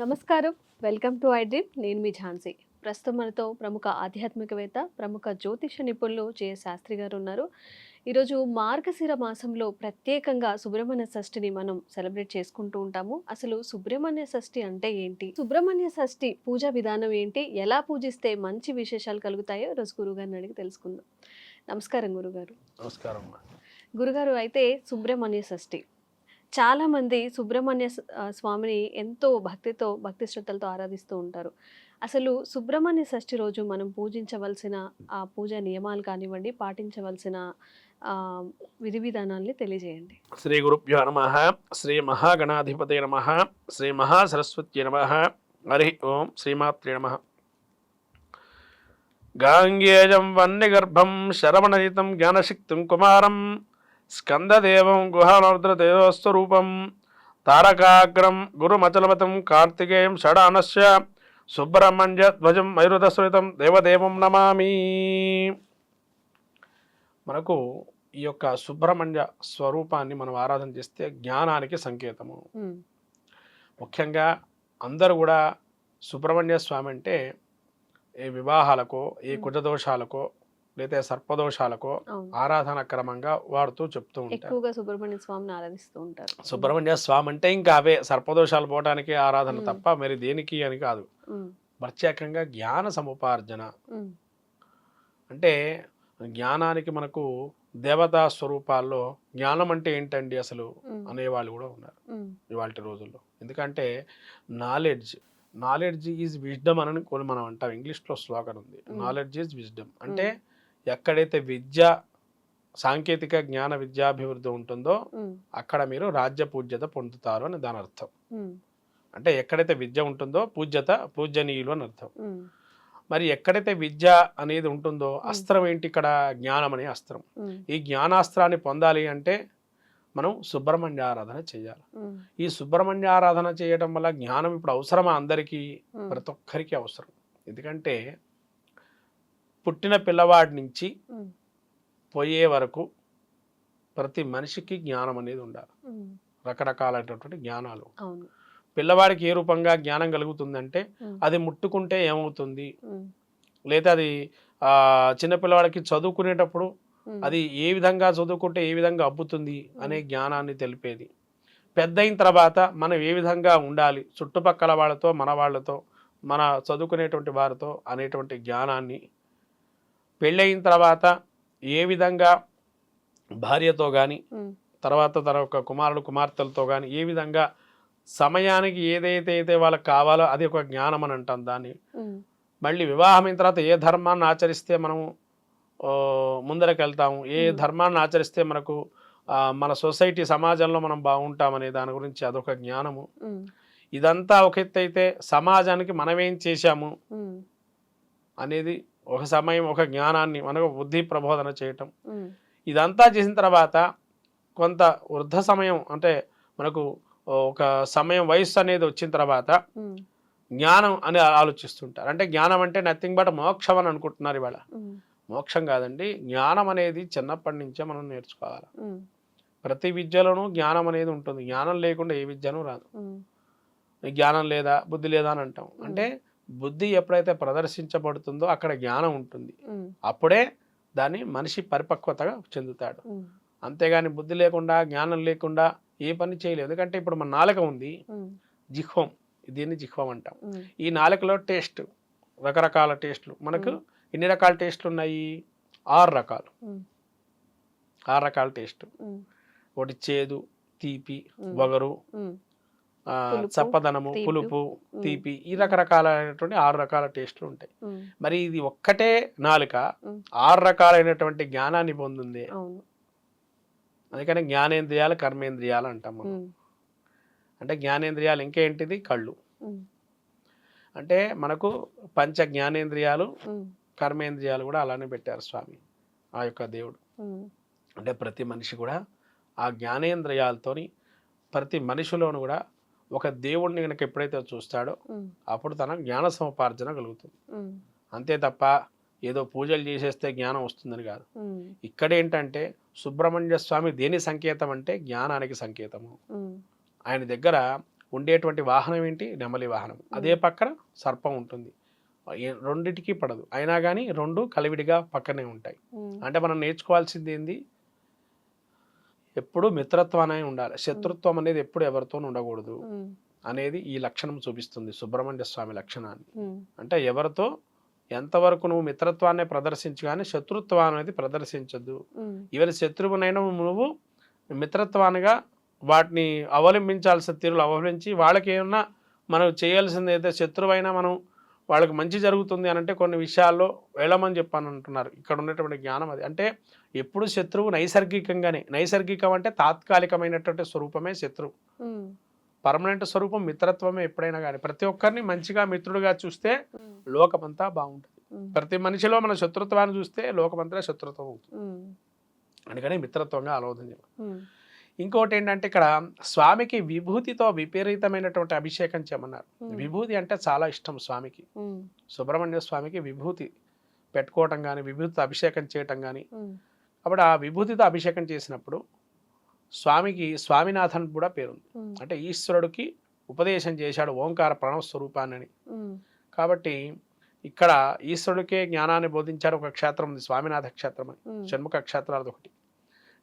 నమస్కారం. Welcome to I dream. నేను మీ ఝాన్సీ. ప్రస్తుతం మనతో ప్రముఖ ఆధ్యాత్మికవేత్త ప్రముఖ జ్యోతిష నిపుణులు జే శాస్త్రి గారు ఉన్నారు ఈరోజు మార్గశిర మాసంలో ప్రత్యేకంగా సుబ్రహ్మణ్య షష్ఠిని మనం సెలబ్రేట్ చేసుకుంటూ ఉంటాము. అసలు సుబ్రహ్మణ్య షష్ఠి అంటే ఏంటి? సుబ్రహ్మణ్య షష్ఠి పూజా విధానం ఏంటి? ఎలా పూజిస్తే మంచి విశేషాలు కలుగుతాయో ఈరోజు గురుగారిని అడిగి తెలుసుకుందాం. నమస్కారం గురుగారు. నమస్కారం. గురుగారు అయితే సుబ్రహ్మణ్య షష్ఠి చాలామంది సుబ్రహ్మణ్య స- ఆ, స్వామిని ఎంతో భక్తితో భక్తి శ్రద్ధలతో ఆరాధిస్తూ ఉంటారు. అసలు సుబ్రహ్మణ్య షష్ఠి రోజు మనం పూజించవలసిన ఆ పూజ నియమాలు కానివ్వండి పాటించవలసిన ఆ, విధి విధానాల్ని తెలియజేయండి. శ్రీ గురుభ్యో నమ శ్రీ మహాగణాధిపతే నమ శ్రీ మహాసరస్వత్యై నమ హరి ఓం శ్రీమాత్రే నమ. గాంగేయం వన్యగర్భం శరవణయుతం జ్ఞానశక్తిం కుమారం స్కందదేవం గుహానర్ద్రదేవస్వరూపం తారకాగ్రం గురుమచలవతం కార్తికేయం షడానస్య సుబ్రహ్మణ్య ధ్వజం మైరుతశ్రితం దేవదేవం నమామి మనకు ఈ యొక్క సుబ్రహ్మణ్య స్వరూపాన్ని మనం ఆరాధన చేస్తే జ్ఞానానికి సంకేతము ముఖ్యంగా అందరూ కూడా సుబ్రహ్మణ్య స్వామి అంటే ఏ వివాహాలకో ఏ. కుజదోషాలకో లేదా సర్పదోషాలకో ఆరాధన క్రమంగా వాడుతూ చెప్తూ ఉంటారు. ఎక్కువగా సుబ్రహ్మణ్య స్వామిని ఆరాధిస్తూ ఉంటారు సుబ్రహ్మణ్య స్వామి అంటే ఇంకా అవే సర్పదోషాలు పోవడానికి ఆరాధన. తప్ప మరి దేనికి అని కాదు. ప్రత్యేకంగా జ్ఞాన సముపార్జన. అంటే జ్ఞానానికి మనకు దేవతా స్వరూపాల్లో జ్ఞానం అంటే ఏంటండి అసలు అనేవాళ్ళు కూడా ఉన్నారు ఇవాళ రోజుల్లో. ఎందుకంటే నాలెడ్జ్ నాలెడ్జ్ ఈజ్ విజ్డమ్ అని మనం అంటాం. ఇంగ్లీష్లో స్లోగన్ ఉంది. Knowledge is wisdom. అంటే ఎక్కడైతే విద్య సాంకేతిక జ్ఞాన విద్యాభివృద్ధి ఉంటుందో అక్కడ మీరు రాజ్య పూజ్యత పొందుతారు అని దాని అర్థం. అంటే ఎక్కడైతే విద్య ఉంటుందో పూజ్యత పూజనీయులు అని అర్థం. మరి ఎక్కడైతే విద్య అనేది ఉంటుందో అస్త్రం ఏంటి ఇక్కడ? జ్ఞానం అనే అస్త్రం. ఈ జ్ఞానాస్త్రాన్ని పొందాలి అంటే మనం సుబ్రహ్మణ్య ఆరాధన చేయాలి. ఈ సుబ్రహ్మణ్య ఆరాధన చేయడం వల్ల జ్ఞానం ఇప్పుడు అవసరమా అందరికీ? ప్రతి ఒక్కరికి అవసరం. ఎందుకంటే పుట్టిన పిల్లవాడి నుంచి పోయే వరకు ప్రతి మనిషికి జ్ఞానం అనేది ఉండాలి. రకరకాలైనటువంటి జ్ఞానాలు. పిల్లవాడికి ఏ రూపంగా జ్ఞానం కలుగుతుందంటే అది ముట్టుకుంటే ఏమవుతుంది? లేదా అది ఆ, చిన్న పిల్లవాడికి చదువుకునేటప్పుడు అది ఏ విధంగా చదువుకుంటే ఏ విధంగా అబ్బుతుంది అనే జ్ఞానాన్ని తెలిపేది. పెద్ద అయిన తర్వాత మనం ఏ విధంగా ఉండాలి? చుట్టుపక్కల వాళ్ళతో మన వాళ్ళతో మన చదువుకునేటువంటి వారితో అనేటువంటి జ్ఞానాన్ని పెళ్ళయిన తర్వాత ఏ విధంగా భార్యతో కానీ తర్వాత తన యొక్క కుమారుడు కుమార్తెలతో కానీ ఏ విధంగా సమయానికి ఏదైతే అయితే వాళ్ళకి కావాలో అది ఒక జ్ఞానం అని అంటాం దాన్ని. మళ్ళీ వివాహమైన తర్వాత ఏ ధర్మాన్ని ఆచరిస్తే మనము ఓ, ముందరకు వెళ్తాము ఏ. ధర్మాన్ని ఆచరిస్తే మనకు మన సొసైటీ సమాజంలో మనం బాగుంటామనే దాని గురించి అదొక జ్ఞానము. ఇదంతా ఒక ఎత్తు అయితే సమాజానికి మనమేం చేశాము అనేది ఒక సమయం ఒక జ్ఞానాన్ని మనకు బుద్ధి ప్రబోధన చేయటం. ఇదంతా చేసిన తర్వాత కొంత వృద్ధ సమయం అంటే మనకు ఒక సమయం వయస్సు అనేది వచ్చిన తర్వాత జ్ఞానం అని ఆలోచిస్తుంటారు. అంటే జ్ఞానం అంటే నథింగ్ బట్ మోక్షం అని అనుకుంటున్నారు ఇవాళ. మోక్షం కాదండి జ్ఞానం అనేది చిన్నప్పటి నుంచే మనం నేర్చుకోవాలి. ప్రతి విద్యలోనూ జ్ఞానం అనేది ఉంటుంది. జ్ఞానం లేకుండా ఏ విద్యను రాదు. జ్ఞానం లేదా బుద్ధి లేదా అని అంటాం. అంటే బుద్ధి ఎప్పుడైతే ప్రదర్శించబడుతుందో అక్కడ జ్ఞానం ఉంటుంది. అప్పుడే దాన్ని మనిషి పరిపక్వతగా చెందుతాడు. అంతేగాని బుద్ధి లేకుండా జ్ఞానం లేకుండా ఏ పని చేయలేదు ఎందుకంటే ఇప్పుడు మన నాలుక ఉంది. జిహ్వం. దీన్ని జిహ్వం అంటాం. ఈ నాలుకలో టేస్ట్ రకరకాల టేస్ట్లు. మనకు. ఎన్ని రకాల టేస్ట్లు ఉన్నాయి? ఆరు రకాలు. ఆరు రకాల టేస్ట్. ఒకటి చేదు తీపి. వగరు చప్పదనము. పులుపు. తీపి ఈ రకరకాలైనటువంటి ఆరు రకాల టేస్ట్లు ఉంటాయి. మరి ఇది ఒక్కటే నాలుక. ఆరు రకాలైనటువంటి జ్ఞానాన్ని పొందింది. అందుకని జ్ఞానేంద్రియాలు కర్మేంద్రియాలు అంటాం మనం. అంటే జ్ఞానేంద్రియాలు ఇంకేంటిది? కళ్ళు. అంటే మనకు పంచ జ్ఞానేంద్రియాలు కర్మేంద్రియాలు కూడా అలానే పెట్టారు స్వామి ఆ యొక్క దేవుడు. అంటే ప్రతి మనిషి కూడా ఆ జ్ఞానేంద్రియాలతోని ప్రతి మనిషిలోను కూడా ఒక దేవుణ్ణి కనుక ఎప్పుడైతే చూస్తాడో అప్పుడు తన జ్ఞాన సముపార్జన కలుగుతుంది. అంతే తప్ప ఏదో పూజలు చేసేస్తే జ్ఞానం వస్తుందని కాదు. ఇక్కడ ఏంటంటే సుబ్రహ్మణ్య స్వామి దేని సంకేతం అంటే జ్ఞానానికి సంకేతము. ఆయన దగ్గర ఉండేటువంటి వాహనం ఏంటి? నెమలి వాహనం. అదే పక్కన సర్పం ఉంటుంది. రెండిటికి పడదు. అయినా కానీ రెండు కలివిడిగా పక్కనే ఉంటాయి. అంటే మనం నేర్చుకోవాల్సింది ఏంది? ఎప్పుడు మిత్రత్వం అనేది ఉండాలి శత్రుత్వం అనేది ఎప్పుడు ఎవరితో ఉండకూడదు అనేది ఈ లక్షణం చూపిస్తుంది సుబ్రహ్మణ్య స్వామి లక్షణాన్ని. అంటే ఎవరితో? ఎంతవరకు నువ్వు మిత్రత్వాన్ని ప్రదర్శించు కానీ శత్రుత్వం అనేది ప్రదర్శించద్దు. ఎవరి శత్రువునైనా నువ్వు మిత్రత్వానిగా వాటిని అవలంబించాల్సిన తీరులు అవలంబించి వాళ్ళకి ఏమన్నా మనం చేయాల్సింది అయితే శత్రువైనా మనం వాళ్ళకి మంచి జరుగుతుంది అని అంటే కొన్ని విషయాల్లో వెళ్ళమని చెప్పాను అంటున్నారు ఇక్కడ ఉన్నటువంటి జ్ఞానం అది. అంటే ఎప్పుడు శత్రువు నైసర్గికంగానే నైసర్గికం అంటే తాత్కాలికమైనటువంటి స్వరూపమే శత్రువు. పర్మనెంట్ స్వరూపం మిత్రత్వమే ఎప్పుడైనా కానీ. ప్రతి ఒక్కరిని మంచిగా మిత్రుడిగా చూస్తే లోకమంతా బాగుంటుంది. ప్రతి మనిషిలో మన శత్రుత్వాన్ని చూస్తే లోకమంతా శత్రుత్వం అవుతుంది. అందుకని మిత్రత్వంగా ఆలోచన ఉమ్, ఇంకోటి ఏంటంటే ఇక్కడ స్వామికి విభూతితో విపరీతమైనటువంటి అభిషేకం చేయమన్నారు. విభూతి అంటే చాలా ఇష్టం స్వామికి. సుబ్రహ్మణ్య స్వామికి విభూతి పెట్టుకోవటం కానీ విభూతితో అభిషేకం చేయటం కానీ కాబట్టి ఆ విభూతితో అభిషేకం చేసినప్పుడు స్వామికి స్వామినాథన్ కూడా పేరుంది. అంటే ఈశ్వరుడికి ఉపదేశం చేశాడు ఓంకార ప్రణవ స్వరూపాన్ని కాబట్టి ఇక్కడ ఈశ్వరుడికే జ్ఞానాన్ని బోధించాడు ఒక క్షేత్రం ఉంది స్వామినాథ క్షేత్రం అని. షణ్ముఖ క్షేత్రాలది ఒకటి.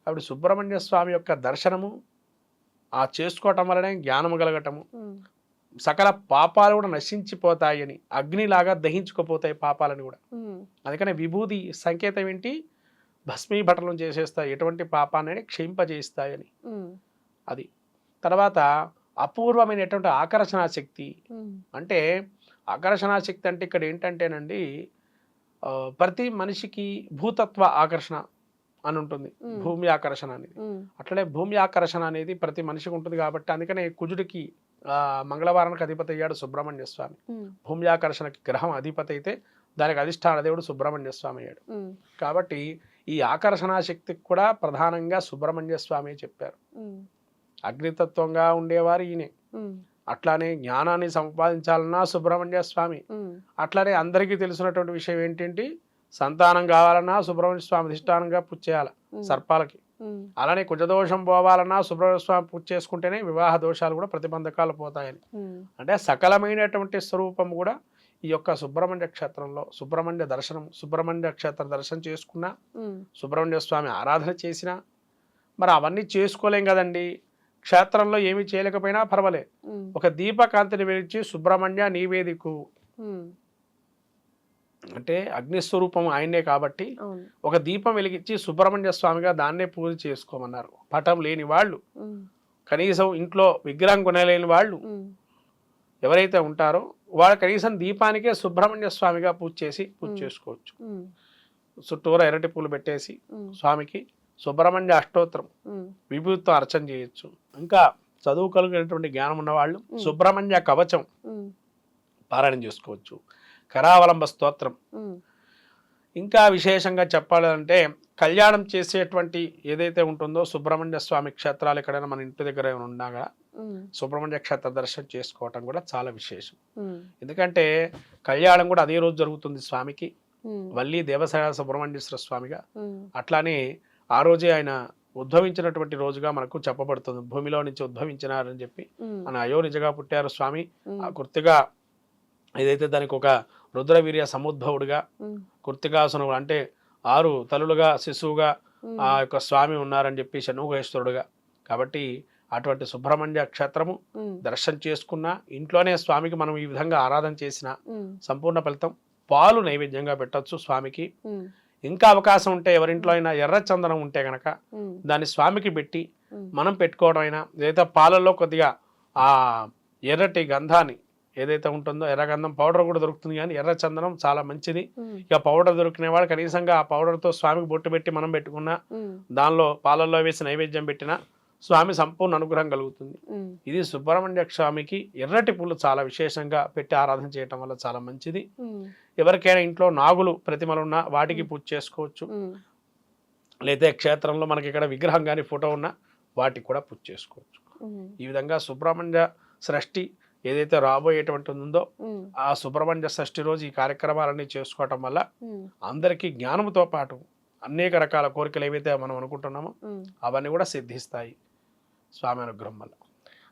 కాబట్టి సుబ్రహ్మణ్య స్వామి యొక్క దర్శనము ఆ చేసుకోవటం వలనే జ్ఞానము కలగటము. సకల పాపాలు కూడా నశించిపోతాయని అగ్నిలాగా దహించుకుపోతాయి పాపాలని కూడా. అందుకనే విభూతి సంకేతం ఏంటి? భస్మీభటనం చేసేస్తాయి ఎటువంటి పాపాన్ని క్షయింపజేస్తాయని ఉమ్, అది. తర్వాత అపూర్వమైనటువంటి ఆకర్షణ శక్తి. అంటే ఆకర్షణ శక్తి అంటే ఇక్కడ ఏంటంటేనండి ప్రతి మనిషికి భూతత్వ ఆకర్షణ. అని ఉంటుంది. భూమి ఆకర్షణ అనేది. అట్లనే భూమి ఆకర్షణ అనేది ప్రతి మనిషికి ఉంటుంది కాబట్టి అందుకనే కుజుడికి మంగళవారానికి అధిపతి అయ్యాడు సుబ్రహ్మణ్య స్వామి. భూమి ఆకర్షణకి గ్రహం అధిపతి అయితే దానికి అధిష్టాన దేవుడు సుబ్రహ్మణ్య స్వామి అయ్యాడు. కాబట్టి ఈ ఆకర్షణ శక్తికి కూడా ప్రధానంగా సుబ్రహ్మణ్య స్వామి చెప్పారు. అగ్నితత్వంగా ఉండేవారు ఈయనే. అట్లానే జ్ఞానాన్ని సంపాదించాలన్నా సుబ్రహ్మణ్య స్వామి. అట్లానే అందరికీ తెలిసినటువంటి విషయం ఏంటంటే సంతానం కావాలన్నా సుబ్రహ్మణ్య స్వామి అధిష్టానంగా పూజ చేయాలి సర్పాలకి. అలానే కుజదోషం పోవాలన్నా సుబ్రహ్మణ్య స్వామి పూజ చేసుకుంటేనే వివాహ దోషాలు కూడా ప్రతిబంధకాలు పోతాయని. అంటే సకలమైనటువంటి స్వరూపం కూడా ఈ యొక్క సుబ్రహ్మణ్య క్షేత్రంలో సుబ్రహ్మణ్య దర్శనం సుబ్రహ్మణ్య క్షేత్ర దర్శనం చేసుకున్నా సుబ్రహ్మణ్య స్వామి ఆరాధన చేసినా మరి అవన్నీ చేసుకోలేం కదండి. క్షేత్రంలో ఏమీ చేయలేకపోయినా పర్వాలేదు. ఉమ్, ఒక దీపకాంతిని వెలిచి సుబ్రహ్మణ్య నీవేదికు అంటే అగ్నిస్వరూపం ఆయనే కాబట్టి ఒక దీపం వెలిగించి సుబ్రహ్మణ్య స్వామిగా దాన్నే పూజ చేసుకోమన్నారు. పటం లేని వాళ్ళు కనీసం ఇంట్లో విగ్రహం కొనలేని వాళ్ళు ఎవరైతే ఉంటారో వాళ్ళు కనీసం దీపానికే సుబ్రహ్మణ్య స్వామిగా పూజ చేసి పూజ. చేసుకోవచ్చు. చుట్టూరా ఎర్రటి పూలు పెట్టేసి స్వామికి సుబ్రహ్మణ్య అష్టోత్తరం ఉమ్, విభూతితో అర్చన చేయొచ్చు. ఇంకా చదువు కలిగినటువంటి జ్ఞానం ఉన్న వాళ్ళు మ్మ్. సుబ్రహ్మణ్య కవచం పారాయణ చేసుకోవచ్చు. కరావలంబ స్తోత్రం. ఇంకా విశేషంగా చెప్పాలంటే కళ్యాణం చేసేటువంటి ఏదైతే ఉంటుందో సుబ్రహ్మణ్య స్వామి క్షేత్రాలు ఎక్కడైనా మన ఇంటి దగ్గర ఉండగా ఉమ్, సుబ్రహ్మణ్య క్షేత్ర దర్శనం చేసుకోవటం కూడా చాలా విశేషం. ఎందుకంటే కళ్యాణం కూడా అదే రోజు జరుగుతుంది స్వామికి. వల్లి దేవసాయ సుబ్రహ్మణ్యేశ్వర స్వామిగా. అట్లానే ఆ రోజే ఆయన ఉద్భవించినటువంటి రోజుగా మనకు చెప్పబడుతుంది. భూమిలో నుంచి ఉద్భవించినారని చెప్పి. మన అయో నిజగా పుట్టారు స్వామి. ఆ గుర్తుగా ఏదైతే దానికి ఒక రుద్రవీర్య సముద్భవుడుగా ఉమ్, కృత్తికాసునుడు అంటే ఆరు తలులుగా శిశువుగా ఆ యొక్క స్వామి ఉన్నారని చెప్పి షణ్ముఖేశ్వరుడుగా కాబట్టి అటువంటి సుబ్రహ్మణ్య క్షేత్రము దర్శనం చేసుకున్న ఇంట్లోనే స్వామికి మనం ఈ విధంగా ఆరాధన చేసిన సంపూర్ణ ఫలితం పాలు నైవేద్యంగా పెట్టొచ్చు స్వామికి. ఇంకా అవకాశం ఉంటే ఎవరింట్లో అయినా ఎర్ర చందనం ఉంటే గనక దాన్ని స్వామికి పెట్టి మనం పెట్టుకోవడం అయినా ఏదైతే పాలల్లో కొద్దిగా ఆ ఎర్రటి గంధాన్ని ఏదైతే ఉంటుందో ఎర్ర గంధం పౌడర్ కూడా దొరుకుతుంది కానీ ఎర్ర చందనం చాలా మంచిది. ఇక పౌడర్ దొరికిన వాడు కనీసంగా ఆ పౌడర్తో స్వామికి బొట్టు పెట్టి మనం పెట్టుకున్నా దానిలో పాలల్లో వేసి నైవేద్యం పెట్టినా స్వామి సంపూర్ణ అనుగ్రహం కలుగుతుంది. ఇది సుబ్రహ్మణ్య స్వామికి ఎర్రటి పూలు చాలా విశేషంగా పెట్టి ఆరాధన చేయటం వల్ల చాలా మంచిది. ఎవరికైనా ఇంట్లో నాగులు ప్రతిమలు ఉన్నా వాటికి పూజ చేసుకోవచ్చు. లేదా క్షేత్రంలో మనకి ఇక్కడ విగ్రహం కానీ ఫోటో ఉన్నా వాటికి కూడా పూజ చేసుకోవచ్చు. ఈ విధంగా సుబ్రహ్మణ్య సృష్టి ఏదైతే రాబోయేటువంటి ఉందో ఆ సుబ్రహ్మణ్య షష్ఠి రోజు ఈ కార్యక్రమాలన్నీ చేసుకోవటం వల్ల అందరికీ జ్ఞానంతో పాటు అనేక రకాల కోరికలు ఏవైతే మనం అనుకుంటున్నామో. అవన్నీ కూడా సిద్ధిస్తాయి. స్వామి అనుగ్రహం వల్ల.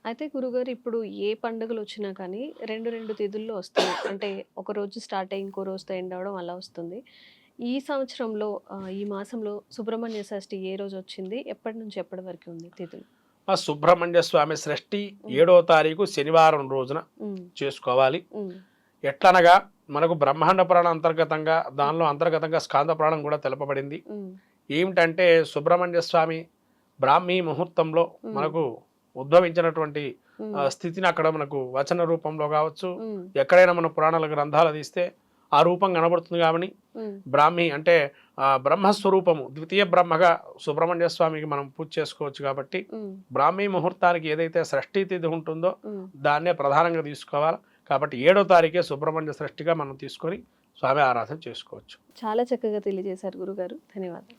అయితే గురుగారు ఇప్పుడు ఏ పండుగలు వచ్చినా కానీ రెండు రెండు తిథుల్లో వస్తుంది అంటే ఒక రోజు స్టార్ట్ అయ్యి ఇంకో రోజుతో ఎండ్ అవడం అలా వస్తుంది. ఈ సంవత్సరంలో ఈ మాసంలో సుబ్రహ్మణ్య షష్ఠి ఏ రోజు వచ్చింది? ఎప్పటి నుంచి ఎప్పటి వరకు ఉంది తిథులు? ఆ సుబ్రహ్మణ్య స్వామి సృష్టి ఏడో తారీఖు శనివారం రోజున చేసుకోవాలి. ఎట్లనగా మనకు బ్రహ్మాండ పురాణం అంతర్గతంగా దానిలో అంతర్గతంగా స్కాంద పురాణం కూడా తెలపబడింది. ఏమిటంటే సుబ్రహ్మణ్య స్వామి బ్రాహ్మీ ముహూర్తంలో. మనకు ఉద్భవించినటువంటి స్థితిని అక్కడ మనకు వచన రూపంలో కావచ్చు ఎక్కడైనా మన పురాణాల గ్రంథాలు తీస్తే ఆ రూపం కనబడుతుంది కాబట్టి బ్రాహ్మి అంటే బ్రహ్మస్వరూపము ద్వితీయ బ్రహ్మగా సుబ్రహ్మణ్య స్వామికి మనం పూజ చేసుకోవచ్చు కాబట్టి బ్రాహ్మీ ముహూర్తానికి ఏదైతే షష్ఠీ తిథి ఉంటుందో. దాన్నే ప్రధానంగా తీసుకోవాలి. కాబట్టి ఏడో తారీఖే సుబ్రహ్మణ్య షష్ఠిగా మనం తీసుకొని స్వామి ఆరాధన చేసుకోవచ్చు. చాలా చక్కగా తెలియజేశారు గురుగారు. ధన్యవాదాలు.